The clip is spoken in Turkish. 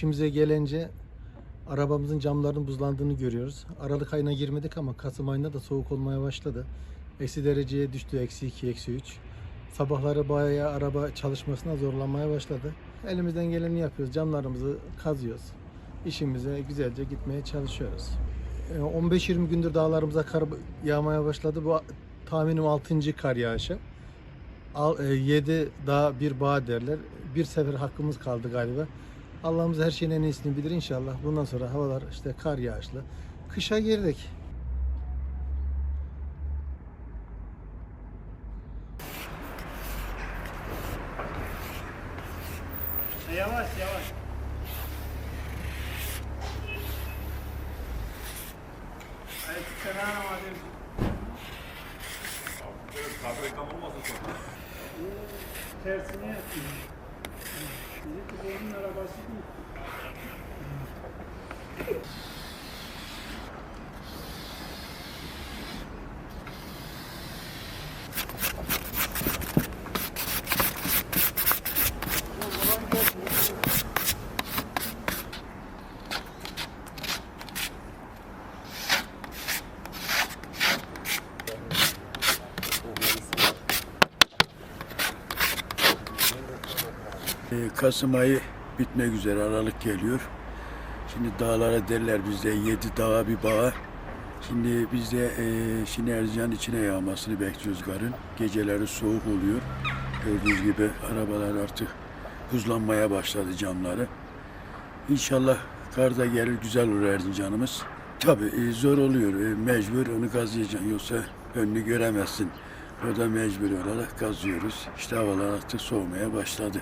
İşimize gelince arabamızın camlarının buzlandığını görüyoruz. Aralık ayına girmedik ama Kasım ayında da soğuk olmaya başladı. Eksi dereceye düştü. Eksi 2, eksi 3. Sabahları bayağı araba çalışmasına zorlanmaya başladı. Elimizden geleni yapıyoruz. Camlarımızı kazıyoruz. İşimize güzelce gitmeye çalışıyoruz. Ee, 15-20 gündür dağlarımıza kar yağmaya başladı. Bu tahminim 6. kar yağışı. 7 dağ bir bağ derler. Bir sefer hakkımız kaldı galiba. Allah'ımız her şeyin en iyisini bilir inşallah. Bundan sonra havalar işte kar yağışlı. Kışa girdik. Yavaş yavaş. Aleykümselam abi. Fabrikam olmasın sonra. Tersine yapayım. Bizimki onun arabası değil. Kasım ayı bitmek üzere Aralık geliyor. Şimdi dağlara derler bizde yedi dağa bir bağa. Şimdi biz de e, şimdi Erzincan içine yağmasını bekliyoruz karın. Geceleri soğuk oluyor. Gördüğünüz gibi arabalar artık buzlanmaya başladı camları. İnşallah kar da gelir güzel olur Erzincan'ımız. Tabii e, zor oluyor. E, mecbur onu kazıyacaksın yoksa önünü göremezsin. O da mecbur olarak kazıyoruz. İşte havalar artık soğumaya başladı.